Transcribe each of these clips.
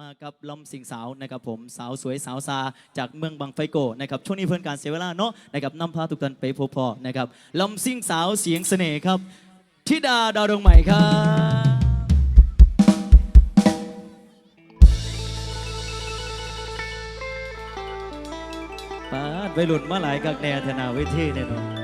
มากับลำสิงสาวนะครับผมสาวสวยสาวซาจากเมืองบางไฟโกนะครับช่วงนี้เพื่อนการเสียเวลาเนาะนะครับนำพาทุกท่านไปพบพอนะครับลำสิงสาวเสียงเสน่ห์ครับธิดาดาวดวงใหม่ครับปาดไปหลุดมาหลายกักแนธนาเวทีเนี่ยเนาะ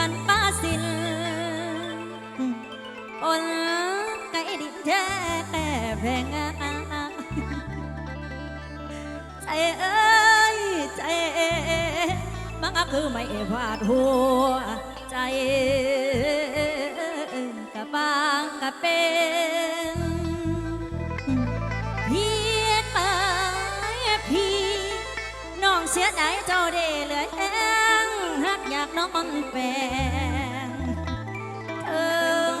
ถึงเทินป้าสินอนไก่ดินแท้แต่แพงใจเอ้ยใจมันก็คือไม่พลาดหัวใจกะบางกะเป็นพี่เตยพี่น้องเสียดายเจ้าเดเหลือแอยากน้องมันแปลงถึง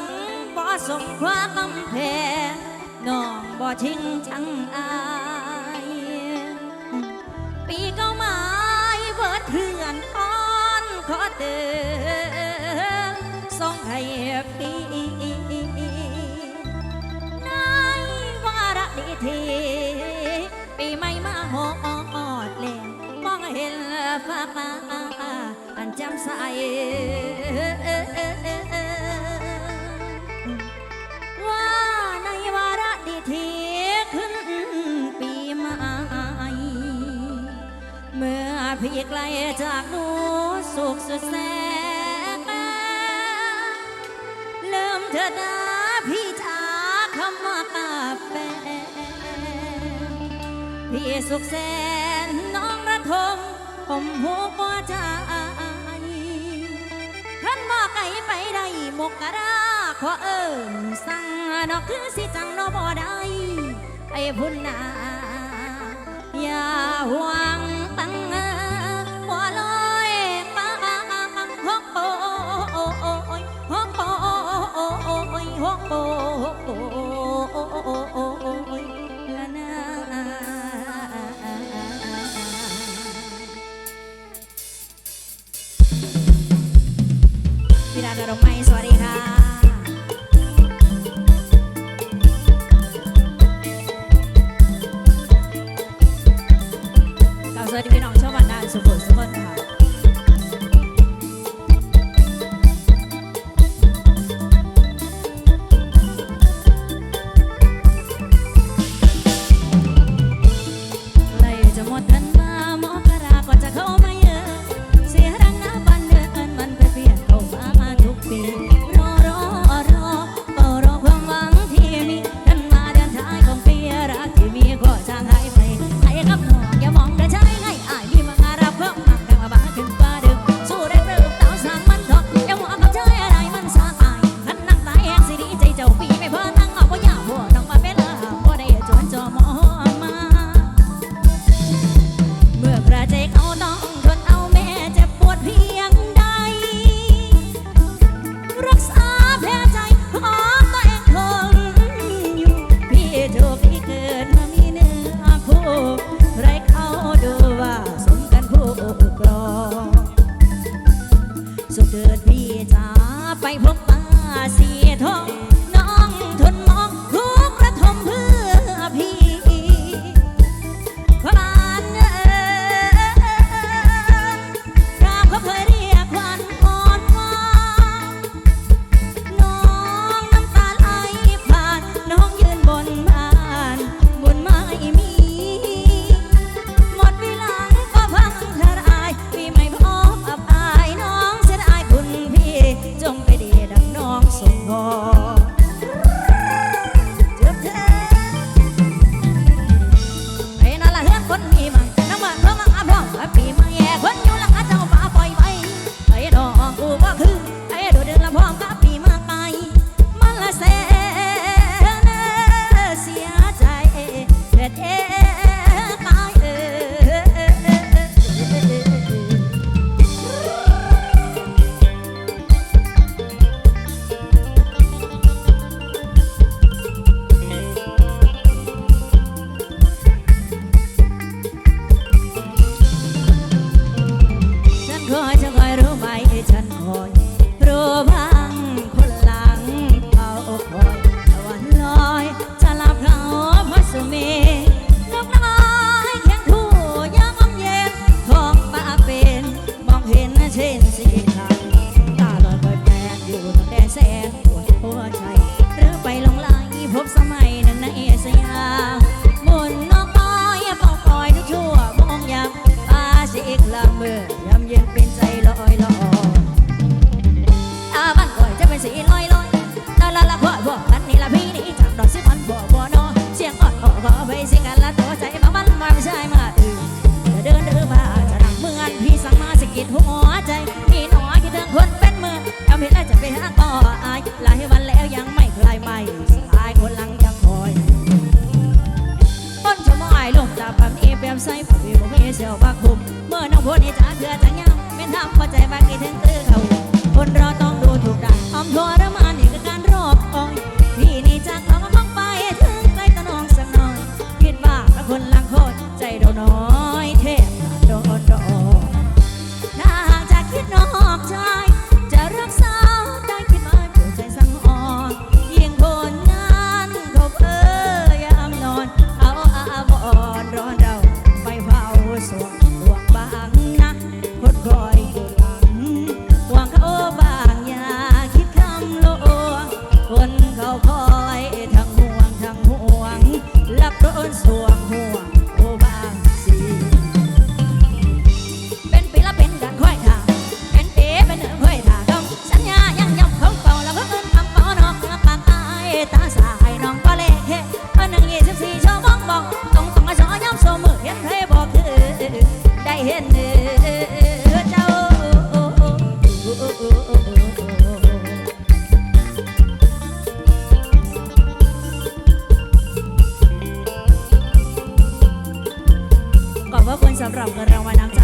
บ่สมความกำแพงน้องบ่ทิ้งชังอายปีเก้าไม้เบิดเพื่อนอ่อนขอเตือนส่งให้พี่ในวาระดีทีปีใหม่มาหอดเล่นมองเห็นฟ้า แจ่มใสว่าในวาระดีทีขึ้นปีใหม่เมื่อพี่ไกลจากหนูสุขสุดแสนเริ่มเถิดนะพี่จ๋าคำว่ากาแฟพี่สุขแสนน้องระทมผมหัวใจท่า ไปได้หมกกะราขอเอิญสั่งนอกคือสิจังนอบ่ได้ไอ้พุ่นนาอย่าหวั จ๋าไปพบตาเสียทอง หลายวันแล้วยังไม่คลายไม่สายคนลังยังคอยต้นชมอายลงจากปั๊เอเปียมใส่ปั๊มเมเอเสียวบักคุมเมื่อน้องพนนี้าะเถื่อจังยังไม่ทำพอใจบักกี่ถึงตื้อเขาคนรอต้องดูถูกด่าออมทรมานนี่คืการรอบคอยพี่นี่จากเราก็มองไปถึงใกล้ตะนองสักหน่อยคิดว่าพระคนละ รอบเงินรางวัลน้ำใจ